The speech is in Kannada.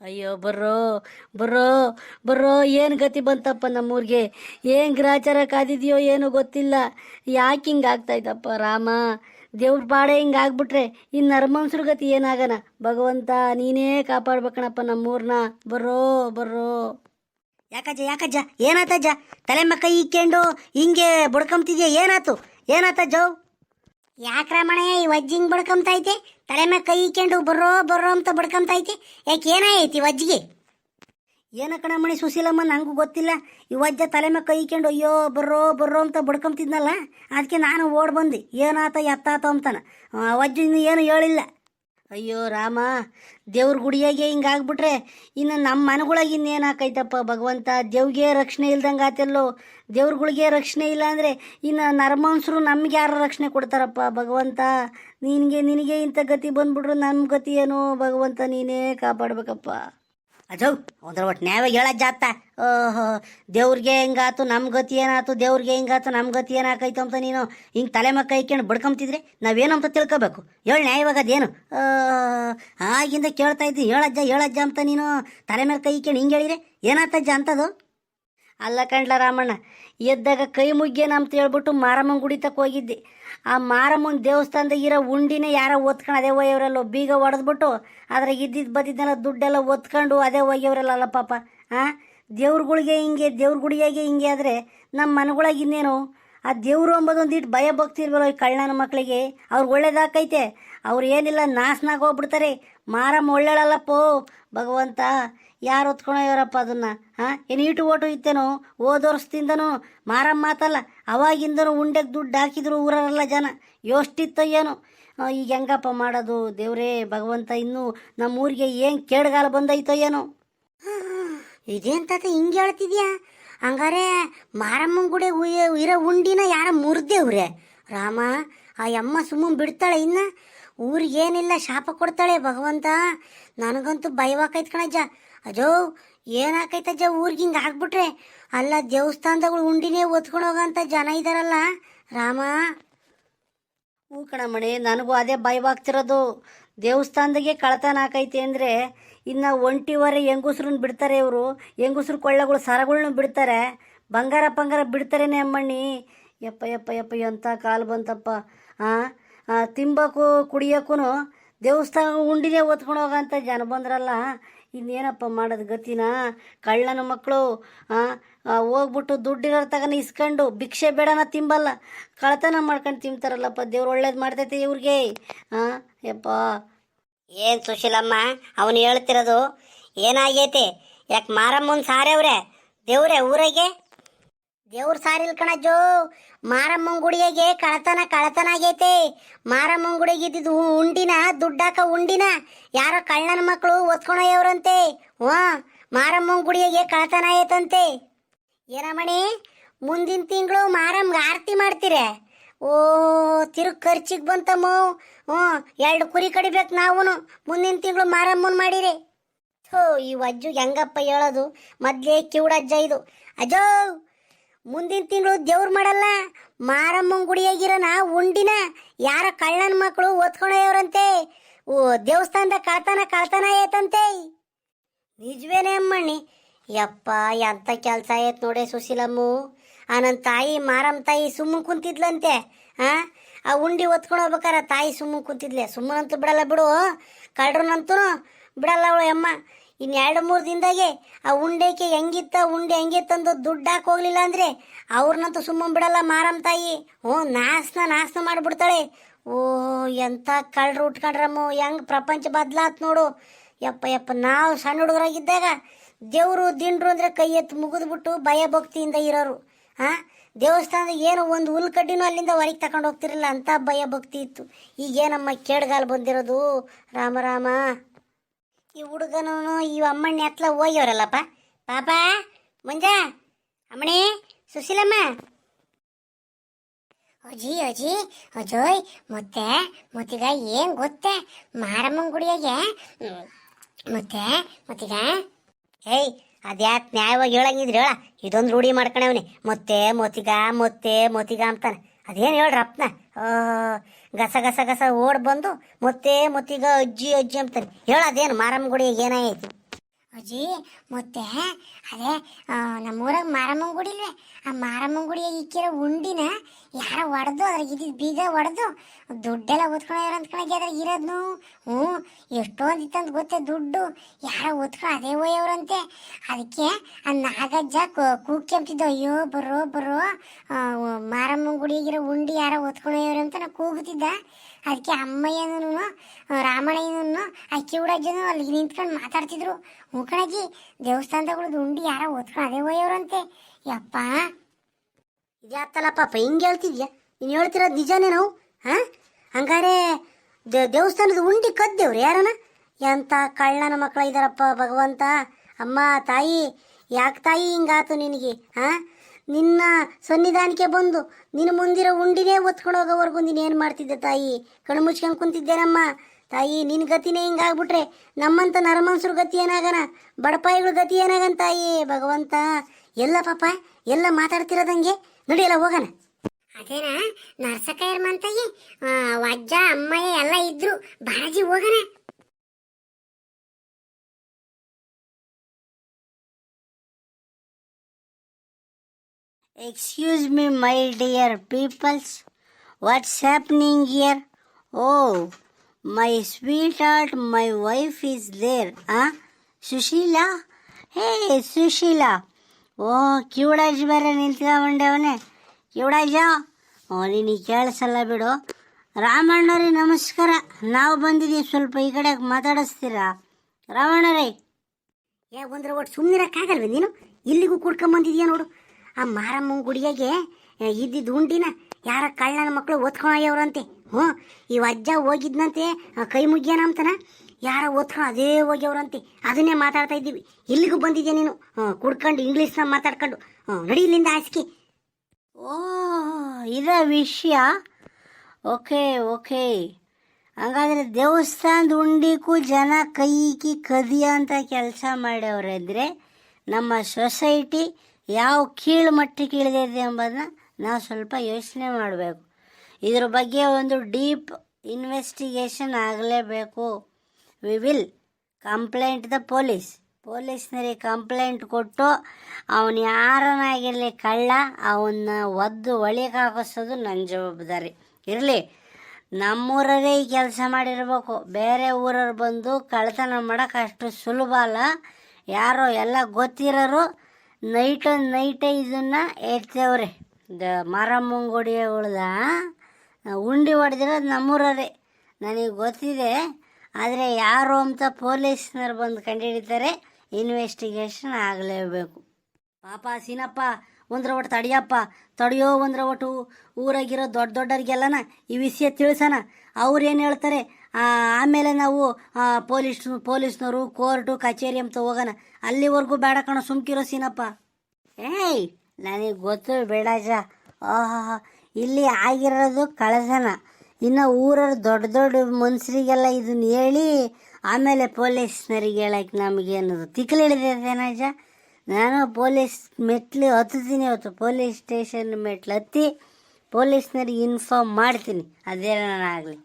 ಅಯ್ಯೋ, ಬರ್ರೋ ಬರ್ರೋ ಬರ್ರೋ, ಏನು ಗತಿ ಬಂತಪ್ಪ ನಮ್ಮೂರಿಗೆ? ಏನು ಗ್ರಾಚಾರ ಕಾದಿದೆಯೋ ಏನೋ ಗೊತ್ತಿಲ್ಲ. ಯಾಕೆ ಹಿಂಗೆ ಆಗ್ತಾಯ್ತಪ್ಪ ರಾಮ? ದೇವ್ರ ಪಾಡೆ ಹಿಂಗೆ ಆಗ್ಬಿಟ್ರೆ ಇನ್ನು ನರ್ಮನ್ಸ್ರ ಗತಿ ಏನಾಗನ? ಭಗವಂತ, ನೀನೇ ಕಾಪಾಡ್ಬೇಕಣಪ್ಪ ನಮ್ಮೂರನ್ನ ಬರ್ರೋ ಬರ್ರೋ. ಯಾಕಜ್ಜ ಯಾಕಜ್ಜ, ಏನಾತಜ್ಜ? ತಲೆ ಮಕ್ಕ ಇಕ್ಕೊಂಡು ಹಿಂಗೆ ಬಡ್ಕೊಂತಿದ್ಯಾ ಏನಾತು? ಏನಾತಜ್ಜೋ ಯಾಕ್ರಮಣ ಈ ವಜ್ಜಿ ಹಿಂಗ್ ಬಡ್ಕೊಂತೈತೆ ತಲೆ ಮೇಲೆ ಕೈ ಇಕ್ಕೊಂಡು ಬರ್ರೋ ಬರೋ ಅಂತ ಬಡ್ಕೊಂತೈತೆ ಯಾಕೆ ಏನಾಯ್ತು ವಜ್ಜಿಗೆ? ಏನ ಕಣಮಣಿ ಸುಶೀಲಮ್ಮ ನನಗೂ ಗೊತ್ತಿಲ್ಲ. ಈ ವಜ್ಜ ತಲೆ ಮೇಲೆ ಕೈ ಇಕ್ಕೊಂಡು ಅಯ್ಯೋ, ಬರ್ರೋ ಬರೋ ಅಂತ ಬಡ್ಕೊಂತಿದ್ನಲ್ಲ ಅದಕ್ಕೆ ನಾನು ಓಡ್ ಬಂದೆ. ಏನಾತ, ಎತ್ತಾತ ಅಂತಾನ. ವಜ್ಜಿಂದ ಏನು ಹೇಳಿಲ್ಲ. ಅಯ್ಯೋ ರಾಮ, ದೇವ್ರ ಗುಡಿಯಾಗೆ ಹಿಂಗಾಗ್ಬಿಟ್ರೆ ಇನ್ನು ನಮ್ಮ ಮನೆಗೊಳಗೆ ಇನ್ನೇನಾಕೈತಪ್ಪ ಭಗವಂತ? ದೇವ್ಗೆ ರಕ್ಷಣೆ ಇಲ್ದಂಗೆ ಆತೆಲ್ಲೋ? ದೇವ್ರಗಳಿಗೆ ರಕ್ಷಣೆ ಇಲ್ಲ ಅಂದರೆ ಇನ್ನು ನರ್ಮಾಂಸರು ನಮ್ಗೆ ಯಾರು ರಕ್ಷಣೆ ಕೊಡ್ತಾರಪ್ಪ ಭಗವಂತ? ನಿನಗೆ ನಿನಗೆ ಇಂಥ ಗತಿ ಬಂದ್ಬಿಟ್ರು ನಮ್ಮ ಗತಿ ಏನು ಭಗವಂತ ನೀನೇ ಕಾಪಾಡ್ಬೇಕಪ್ಪ. ಅಜೌ ಒಂದ್ರ ಒಟ್ಟು ನ್ಯಾಯವಾಗಿ ಹೇಳಜ್ಜ ಅತ್ತ ಓಹೋ, ದೇವ್ರಿಗೆ ಹೆಂಗಾತು ನಮ್ಮ ಗತಿ ಏನಾತು, ದೇವ್ರಿಗೆ ಹೆಂಗಾತು ನಮ್ಮ ಗತಿ ಏನಾಕೈತು ಅಂತ ನೀನು ಹಿಂಗೆ ತಲೆ ಮಕ್ಕ ಇಕ್ಕೊಂಡು ಬಡ್ಕೊಂತಿದ್ರೆ ಅಂತ ತಿಳ್ಕೊಬೇಕು. ಹೇಳಿ ನ್ಯಾಯವಾಗ ಅದೇನು. ಆಗಿಂದ ಕೇಳ್ತಾ ಇದ್ದಿ, ಹೇಳಜ್ಜ ಹೇಳಜ್ಜ ಅಂತ ನೀನು ತಲೆ ಮೇಲೆ ಕೈ ಇಕ್ಕೊಂಡು ಹಿಂಗೆ ಹೇಳಿದ್ರೆ ಏನಾತಜ್ಜ ಅಂತದು? ಅಲ್ಲ ಕಂಡ್ಲ ರಾಮಣ್ಣ ಎದ್ದಾಗ ಕೈ ಮುಗ್ಗೇನ ಅಂತ ಹೇಳ್ಬಿಟ್ಟು ಮಾರಮ್ಮನ ಗುಡಿ ತಕ್ಕ ಹೋಗಿದ್ದೆ. ಆ ಮಾರಮ್ಮನ ದೇವಸ್ಥಾನದಾಗ ಇರೋ ಉಂಡಿನೇ ಯಾರೋ ಓದ್ಕೊಂಡು ಅದೇ ಒಯ್ಯವ್ರಲ್ಲ ಬೀಗ ಹೊಡೆದ್ಬಿಟ್ಟು ಅದ್ರಾಗ ಇದ್ದಿದ್ದು ಬದಿದ್ದೆಲ್ಲ ದುಡ್ಡೆಲ್ಲ ಒತ್ಕೊಂಡು ಅದೇ ಒಯ್ಯವ್ರಲ್ಲ ಪಾಪ. ಹಾಂ ದೇವ್ರುಗಳಿಗೆ ಹಿಂಗೆ, ದೇವ್ರ ಗುಡಿಯಾಗೆ ಹಿಂಗೆ ಆದರೆ ನಮ್ಮ ಮನೆಗಳಾಗ ಇನ್ನೇನು? ಆ ದೇವ್ರು ಅಂಬೋದೊಂದು ಇಟ್ಟು ಭಯ ಭಕ್ತಿ ಇರ್ಬಲ್ಲ ಈ ಕಳ್ಳನ ಮಕ್ಕಳಿಗೆ ಅವ್ರು ಒಳ್ಳೇದಾಕೈತೆ. ಅವ್ರು ಏನಿಲ್ಲ ನಾಶನಾಗ ಹೋಗ್ಬಿಡ್ತಾರೆ. ಮಾರಮ್ಮ ಒಳ್ಳೇಳಲ್ಲಪ್ಪೋ ಭಗವಂತ. ಯಾರು ಇವರಪ್ಪ ಅದನ್ನ? ಹಾಂ? ಏನು ಈಟು ಓಟು ಇತ್ತೇನೋ? ಹೋದ ವರ್ಷದಿಂದನೂ ಮಾರಮ್ಮ ಮಾತಲ್ಲ, ಅವಾಗಿಂದನು ಉಂಡೆಗೆ ದುಡ್ಡು ಹಾಕಿದ್ರು ಊರಲ್ಲ ಜನ. ಎಷ್ಟಿತ್ತೋ ಏನು? ಈಗ ಹೆಂಗಪ್ಪ ಮಾಡೋದು? ದೇವ್ರೇ, ಭಗವಂತ ಇನ್ನೂ ನಮ್ಮ ಊರಿಗೆ ಏನು ಕೇಡ್ಗಾಲ ಬಂದೈತೋ ಏನೋ? ಇದೇಂತ ಹಿಂಗೆ ಹೇಳ್ತಿದ್ಯಾ? ಹಂಗಾರೆ ಮಾರಮ್ಮನ ಗುಡಿ ಇರೋ ಉಂಡಿನ ಯಾರ ಮುರಿದೇವ್ರೆ? ರಾಮ, ಆ ಅಮ್ಮ ಸುಮ್ಮನೆ ಬಿಡ್ತಾಳೆ ಇನ್ನ? ಊರಿಗೇನಿಲ್ಲ ಶಾಪ ಕೊಡ್ತಾಳೆ ಭಗವಂತ. ನನಗಂತೂ ಭಯವಾಕೈತ್ ಕಣಜ್ಜ ಅಜೋ ಏನಾಕೈತಜ್ಜ ಊರಿಗೆ ಹಿಂಗೆ ಹಾಕ್ಬಿಟ್ರೆ? ಅಲ್ಲ ದೇವಸ್ಥಾನದಗಳು ಉಂಡಿನೇ ಒತ್ಕೊಂಡು ಹೋಗಂತ ಜನ ಇದಾರಲ್ಲ. ರಾಮ. ಹ್ಞೂ ಕಣಮಣಿ ನನಗೂ ಅದೇ ಭಯವಾಗ್ತಿರೋದು ದೇವಸ್ಥಾನದಾಗೆ ಕಳತನ ಹಾಕೈತಿ ಅಂದರೆ, ಇನ್ನು ಒಂಟಿವರೆ ಹೆಂಗುಸ್ರನ್ನ ಬಿಡ್ತಾರೆ ಇವರು. ಹೆಂಗುಸ್ರು ಕೊಳ್ಳಗಳು, ಸರಗಳ್ನು ಬಿಡ್ತಾರೆ. ಬಂಗಾರ ಪಂಗಾರ ಬಿಡ್ತಾರೇನೆ ಅಮ್ಮಣ್ಣಿ. ಯಪ್ಪ ಯಪ್ಪ ಯಪ್ಪ ಎಂಥ ಕಾಲು ಬಂತಪ್ಪ. ಹಾಂ ತಿಂಬಕು ಕುಡಿಯೋಕ್ಕೂ ದೇವಸ್ಥಾನ ಉಂಡಿನೇ ಒತ್ಕೊಂಡು ಹೋಗಂತ ಜನ ಬಂದ್ರಲ್ಲ. ಇನ್ನೇನಪ್ಪ ಮಾಡೋದು ಗತಿನ? ಕಳ್ಳನ ಮಕ್ಕಳು ಹೋಗ್ಬಿಟ್ಟು ದುಡ್ಡಿರೋ ತಗನ ಇಸ್ಕೊಂಡು ಭಿಕ್ಷೆ ಬೇಡನ ತಿಂಬಲ್ಲ. ಕಳತನ ಮಾಡ್ಕೊಂಡು ತಿಂತಾರಲ್ಲಪ್ಪ, ದೇವ್ರು ಒಳ್ಳೇದು ಮಾಡ್ತೈತೆ ಇವ್ರಿಗೆ. ಹಾಂ ಯಪ್ಪ. ಏನ್ ಸುಶೀಲಮ್ಮ, ಅವನು ಹೇಳ್ತಿರೋದು ಏನಾಗೈತಿ? ಯಾಕೆ ಮಾರಮ್ಮನ್ ಸಾರವ್ರೆ, ದೇವ್ರೆ ಊರಿಗೆ ದೇವ್ರ ಸಾರಿಲ್ ಕಣಜ್ಜೋ ಮಾರಮ್ಮನ ಗುಡಿಯಾಗೆ ಕಳತನ ಕಳತನ ಆಗೈತೆ ಮಾರಮ್ಮನ ಗುಡಿಗೆ ಇದ್ದಿದ್ದು ಉಂಡಿನ, ದುಡ್ಡಾಕ ಉಂಡಿನ, ಯಾರೋ ಕಳ್ಳನ ಮಕ್ಕಳು ಒತ್ಕೊಂಡೋಯವ್ರಂತೆ ಹ್ಞೂ ಮಾರಮ್ಮನ ಗುಡಿಯಾಗೆ ಕಳತನ ಆಯ್ತಂತೆ ಏನಮ್ಮಣಿ ಮುಂದಿನ ತಿಂಗಳು ಮಾರಮ್ಗೆ ಆರತಿ ಮಾಡ್ತೀರ? ಓ ತಿರುಗ್ ಖರ್ಚಿಗೆ ಬಂತಮ್ಮ. ಹ್ಞೂ ಎರಡು ಕುರಿ ಕಡಿಬೇಕು ನಾವು ಮುಂದಿನ ತಿಂಗಳು ಮಾರಮ್ಮನ್ ಮಾಡಿರಿ. ಥೋ, ಈ ಅಜ್ಜು ಹೆಂಗಪ್ಪ ಹೇಳೋದು. ಮೊದ್ಲೇ ಕಿವುಡಜ್ಜ ಇದು. ಅಜ್ಜೋ ಮುಂದಿನ ತಿಂಗಳು ದೇವ್ರು ಮಾಡಲ್ಲ. ಮಾರಮ್ಮನ ಗುಡಿಯಾಗಿರೋನ ಉಂಡಿನ ಯಾರ ಕಳ್ಳನ ಮಕ್ಕಳು ಒತ್ಕೊಂಡೋಯವ್ರಂತೆ ಓ, ದೇವಸ್ಥಾನದ ಕಳ್ತನ ಕಳ್ತನ ಆಯ್ತಂತೆ. ನಿಜವೇನೆ ಅಮ್ಮಣ್ಣಿ. ಯಪ್ಪ, ಎಂತ ಕೆಲಸ ಆಯ್ತು ನೋಡೆ ಸುಶೀಲಮ್ಮು. ಆ ನನ್ನ ತಾಯಿ ಮಾರಮ್ಮ ತಾಯಿ ಸುಮ್ಮನೆ ಕುಂತಿದ್ಲಂತೆ, ಆ? ಆ ಉಂಡಿ ಒತ್ಕೊಂಡು ಹೋಗ್ಬೇಕಾರ ತಾಯಿ ಸುಮ್ಮನೆ ಕುಂತಿದ್ಲೆ. ಸುಮ್ಮನಂತೂ ಬಿಡಲ್ಲ ಬಿಡು. ಕಳ್ರನಂತೂ ಬಿಡಲ್ಲ ಅವಳು ಅಮ್ಮ. ಇನ್ನು ಎರಡು ಮೂರು ದಿನದಾಗೆ ಆ ಉಂಡೆಕೆ ಹೆಂಗಿತ್ತ, ಉಂಡೆ ಹೆಂಗಿತ್ತಂದು ದುಡ್ಡು ಹಾಕಿ ಹೋಗ್ಲಿಲ್ಲ ಅಂದ್ರೆ ಅವ್ರನ್ನಂತೂ ಸುಮ್ಮನೆ ಬಿಡಲ್ಲ ಮಾರಮ್ಮ ತಾಯಿ. ಓ ನಾಸ್ನ ನಾಸ್ನ ಮಾಡಿಬಿಡ್ತಾಳೆ. ಓ, ಎಂಥ ಕಳ್ಳರು ಉಟ್ಕೊಂಡ್ರಮ್ಮ, ಹೆಂಗೆ ಪ್ರಪಂಚ ಬದ್ಲಾತ್ ನೋಡು. ಯಪ್ಪ ಯಪ್ಪ, ನಾವು ಸಣ್ಣ ಹುಡುಗರಾಗಿದ್ದಾಗ ದೇವರು, ದಿಂಡ್ರು ಅಂದ್ರೆ ಕೈ ಎತ್ತು ಮುಗಿದ್ಬಿಟ್ಟು ಭಯ ಭಕ್ತಿಯಿಂದ ಇರೋರು. ಹಾಂ ದೇವಸ್ಥಾನದ ಏನು ಒಂದು ಹುಲ್ ಕಡ್ಡಿನೂ ಅಲ್ಲಿಂದ ಹೊರಗೆ ತಗೊಂಡು ಹೋಗ್ತಿರಲಿಲ್ಲ ಅಂತ ಭಯ ಭಕ್ತಿ ಇತ್ತು. ಈಗೇನಮ್ಮ ಕೇಡ್ಗಾಲ ಬಂದಿರೋದು? ರಾಮ ರಾಮ. ಈ ಹುಡುಗನೂ ಈ ಅಮ್ಮಣ್ಣ ಹತ್ಲ ಹೋಗ್ಯವ್ರಲ್ಲಪ್ಪ. ಪಾಪ, ಮುಂಜ, ಅಮ್ಮಣಿ, ಸುಶೀಲಮ್ಮ. ಅಜ್ಜಿ ಅಜ್ಜಿ ಅಜ್ಜೋಯ್ ಮತ್ತೆ, ಮತ್ತೀಗ ಏನ್ ಗೊತ್ತೆ? ಮಾರಮ್ಮನ ಗುಡಿಯಾಗೆ, ಮತ್ತೆ, ಮತ್ತೀಗ. ಏಯ್ ಅದ್ಯಾತ್ ನ್ಯಾಯವಾಗಿ ಹೇಳಂಗಿದ್ರಿ ಹೇಳ. ಇದೊಂದು ರೂಢಿ ಮಾಡ್ಕೊಂಡವನಿ ಮತ್ತೆ ಮೊತಿಗ ಮತ್ತೆ ಮೊತಿಗ ಅಂತಾನೆ. ಅದೇನು ಹೇಳ್ರಿ ಹೇಳ್ರಪ್ಪನ ಗಸ ಗಸ ಗಸ ಓಡ್ ಬಂದು ಮತ್ತೆ ಮತ್ತೀಗ ಅಜ್ಜಿ ಅಜ್ಜಿ ಅಂತಾನೆ ಹೇಳ ಅದೇನು ಮಾರಮ್ಮ ಗುಡಿಗೆ ಏನಾಯ್ತು ಅಜ್ಜಿ, ಮತ್ತೆ, ಅದೇ ನಮ್ಮೂರಾಗ ಮಾರಮ್ಮನ ಗುಡಿ ಇಲ್ವೇ? ಆ ಮಾರಮ್ಮನ ಗುಡಿಯ ಇಕ್ಕಿರೋ ಉಂಡಿನ ಯಾರ ಒಡೆದು, ಅದ್ರಾಗ ಇದ್ದಿದ್ದು ಬೀಗ ಒಡೆದು, ದುಡ್ಡೆಲ್ಲ ಓದ್ಕೊಂಡ್ಯಾರ ಅಂತ ಕಣಜ್ಜಿ ಅದ್ರಾಗ ಇರೋದ್ನು? ಹ್ಞೂ ಎಷ್ಟೊಂದು ಇತ್ತಂತ ಗೊತ್ತೆ ದುಡ್ಡು. ಯಾರ ಓದ್ಕೊಂಡು ಅದೇ ಒಯ್ಯವ್ರಂತೆ ಅದಕ್ಕೆ ಆ ನಾಗಜ್ಜ ಕೂಗ್ಕೆಂಬ್ತಿದ್ದು ಅಯ್ಯೋ ಬರೋ ಬರೋ ಮಾರಮ್ಮನ ಗುಡಿಯಾಗಿರೋ ಉಂಡಿ ಯಾರ ಓದ್ಕೊಂಡೋಯ್ಯವ್ರು ಅಂತ ನಾ ಕೂಗುತ್ತಿದ್ದ. ಅದಕ್ಕೆ ಅಮ್ಮಯ್ಯನೂ ರಾಮಣ್ಣಯ್ಯನೂ ಅಕ್ಕಿ ಹುಡಜ್ಜನು ಅಲ್ಲಿ ನಿಂತ್ಕೊಂಡು ಮಾತಾಡ್ತಿದ್ರು. ಮುಖಣಜ್ಜಿ ದೇವಸ್ಥಾನದಗಳು ಉಂಡಿ ಯಾರ ಓದ್ಕೊಂಡು ಅದೇ ಹೋಯೋರಂತೆ ಯಪ್ಪ. ಇದ್ಯಾತ್ತಲ್ಲ ಪಾಪ ಹಿಂಗೆ ಹೇಳ್ತಿದ್ಯಾ? ನೀನು ಹೇಳ್ತಿರೋದು ನಿಜನೇ ನಾವು? ಹಾಂ ಹಂಗಾರೆ ದೇವಸ್ಥಾನದ ಉಂಡಿ ಕದ್ದೇವ್ರಿ ಯಾರನ? ಎಂತ ಕಳ್ಳನ ಮಕ್ಕಳ ಇದಾರಪ್ಪ ಭಗವಂತ, ಅಮ್ಮ, ತಾಯಿ, ಯಾಕೆ ತಾಯಿ ಹಿಂಗಾತು ನಿನಗೆ ಹಾಂ ನಿನ್ನ ಸನ್ನಿಧಾನಕ್ಕೆ ಬಂದು ನಿನ್ನ ಮುಂದಿರೋ ಉಂಡಿನೇ ಒತ್ಕೊಂಡು ಹೋಗೋವರೆಗೂ ನೀನು ಏನು ಮಾಡ್ತಿದ್ದೆ ತಾಯಿ? ಕಣ್ಣು ಮುಚ್ಕೊಂಡು ಕುಂತಿದ್ದೇನಮ್ಮ. ತಾಯಿ ನಿನ್ನ ಗತಿನೇ ಹಿಂಗಾಗ್ಬಿಟ್ರೆ ನಮ್ಮಂತ ನರಮನ್ಸರು ಗತಿ ಏನಾಗನ? ಬಡಪಾಯಿಗಳ ಗತಿ ಏನಾಗನ್ ತಾಯಿ? ಭಗವಂತ, ಎಲ್ಲ ಪಾಪ, ಎಲ್ಲ ಮಾತಾಡ್ತಿರೋದಂಗೆ ನಡಿಯಲ್ಲ ಹೋಗೋಣ. ಅದೇನಾ ನರ್ಸಕ್ಕ ಇರ್ಮಂತಯ್ಯ ಅಜ್ಜ, ಅಮ್ಮಯ್ಯ ಎಲ್ಲ ಇದ್ರು ಬಾಜಿ ಹೋಗೋಣ. Excuse me, my dear peoples. What's happening here? Oh, my sweetheart, my wife is there. Huh? Sushila ಹೇ ಸುಶೀಲಾ ಓ ಕಿವಡಾಜ್ ಬೇರೆ ನಿಂತ್ಕೊಂಡವನೆ ಕಿವಡಾಜ? ಓ ನೀನು ಕೇಳಿಸಲ್ಲ ಬಿಡು. ರಾಮಣ್ಣರೇ ನಮಸ್ಕಾರ. ನಾವು ಬಂದಿದ್ದೀವಿ ಸ್ವಲ್ಪ ಈ ಕಡೆ ಮಾತಾಡಿಸ್ತೀರಾ? ರಾಮಣ್ಣರೇ. ಏ ಒಂದ್ರ ಒಟ್ಟು ಸುಮ್ಮನಿರಕ್ಕಾಗಲ್ವ ನೀನು? ಇಲ್ಲಿಗೂ ಕುಡ್ಕೊಂಬಂದಿದ್ಯಾ ನೋಡು. ಆ ಮಾರಮ್ಮನ ಗುಡಿಯಾಗೆ ಇದ್ದಿದ್ದು ಉಂಡಿನ ಯಾರ ಕಳ್ಳನ ಮಕ್ಕಳು ಓದ್ಕೊಂಡವ್ರಂತೆ ಹ್ಞೂ ಈ ಅಜ್ಜ ಹೋಗಿದ್ನಂತೆ ಕೈ ಮುಗ್ಯಾನ ಅಂತನ? ಯಾರ ಓದ್ಕೊಂಡು ಅದೇ ಹೋಗ್ಯವ್ರಂತೆ. ಅದನ್ನೇ ಮಾತಾಡ್ತಾ ಇದ್ದೀವಿ. ಇಲ್ಲಿಗೂ ಬಂದಿದ್ಯಾ ನೀನು? ಕುಡ್ಕೊಂಡು ಇಂಗ್ಲೀಷ್ನ ಮಾತಾಡ್ಕೊಂಡು. ನಡಿ ಇಲ್ಲಿಂದ ಹಾಸಿಗೆ ಓ, ಇದ ವಿಷಯ? Okay okay. ಹಂಗಾದ್ರೆ ದೇವಸ್ಥಾನದ ಉಂಡಿಗೂ ಜನ ಕೈಕಿ ಕದಿಯ ಅಂತ ಕೆಲಸ ಮಾಡ್ಯವ್ರಿದ್ರೆ, ನಮ್ಮ ಸೊಸೈಟಿ ಯಾವ ಕೀಳು ಮಟ್ಟಕ್ಕೆ ಇಳಿದಿದೆ ಎಂಬುದನ್ನ ನಾವು ಸ್ವಲ್ಪ ಯೋಚನೆ ಮಾಡಬೇಕು. ಇದ್ರ ಬಗ್ಗೆ ಒಂದು ಡೀಪ್ ಇನ್ವೆಸ್ಟಿಗೇಷನ್ ಆಗಲೇಬೇಕು. We will complaint the police ಪೊಲೀಸ್ನರಿಗೆ complaint ಕೊಟ್ಟು ಅವನು ಯಾರನ್ನಾಗಿರಲಿ ಕಳ್ಳ ಅವನ್ನ ಒದ್ದು ಒಳಗೆ ಹಾಕಿಸೋದು ನನ್ನ ಜವಾಬ್ದಾರಿ. ಇರಲಿ ನಮ್ಮೂರರೇ ಈ ಕೆಲಸ ಮಾಡಿರ್ಬೇಕು. ಬೇರೆ ಊರವ್ರು ಬಂದು ಕಳ್ತನ ಮಾಡೋಕೆ ಅಷ್ಟು ಸುಲಭ ಅಲ್ಲ. ಯಾರೋ ಎಲ್ಲ ಗೊತ್ತಿರೋರು ನೈಟ್ ನೈಟೇ ಇದನ್ನು ಎತ್ತೇವ್ರೆ ದ ಮಾರಮ್ಮಂಗುಡಿ ಉಳ್ದ ಉಂಡಿ ಹೊಡೆದಿರೋದು ನಮ್ಮೂರರೇ ನನಗೆ ಗೊತ್ತಿದೆ ಆದರೆ ಯಾರು ಅಂತ ಪೊಲೀಸ್ನವ್ರು ಬಂದು ಕಂಡುಹಿಡಿತಾರೆ ಇನ್ವೆಸ್ಟಿಗೇಷನ್ ಆಗಲೇಬೇಕು ಪಾಪ ಸೀನಪ್ಪ ಒಂದ್ರ ಒಟ್ಟು ತಡಿಯಪ್ಪ ತಡಿಯೋ ಒಂದ್ರ ಒಟ್ಟು ಊರಾಗಿರೋ ದೊಡ್ಡ ದೊಡ್ಡರಿಗೆಲ್ಲನ ಈ ವಿಷಯ ತಿಳಿಸೋಣ. ಅವ್ರು ಏನು ಹೇಳ್ತಾರೆ? ಆಮೇಲೆ ನಾವು ಪೊಲೀಸ್ ಪೊಲೀಸ್ನವರು ಕೋರ್ಟು, ಕಚೇರಿ ಅಂತ ಹೋಗೋಣ. ಅಲ್ಲಿವರೆಗೂ ಬೇಡ ಕಣ, ಸುಮ್ಕಿರೋ ಸೀನಪ್ಪ. ಏಯ್, ನನಗೆ ಗೊತ್ತು, ಬೇಡಾಜ. ಆಹಾ ಇಲ್ಲಿ ಆಗಿರೋದು ಕಳಸನ. ಇನ್ನು ಊರವ್ರ ದೊಡ್ಡ ದೊಡ್ಡ ಮನುಷ್ಯರಿಗೆಲ್ಲ ಇದನ್ನ ಹೇಳಿ, ಆಮೇಲೆ ಪೊಲೀಸ್ನರಿಗೆ ಹೇಳಕ್ಕೆ ನಮಗೇನದು ತಿಕ್ಕಲು ಹಿಡಿದೇನಜ್ಜ ನಾನು ಪೊಲೀಸ್ ಮೆಟ್ಲು ಹತ್ತುತ್ತೀನಿ ಇವತ್ತು. ಪೊಲೀಸ್ ಸ್ಟೇಷನ್ ಮೆಟ್ಲು ಹತ್ತಿ ಪೊಲೀಸ್ನರಿಗೆ ಇನ್ಫಾರ್ಮ್ ಮಾಡ್ತೀನಿ. ಅದೇನಾಗಲಿ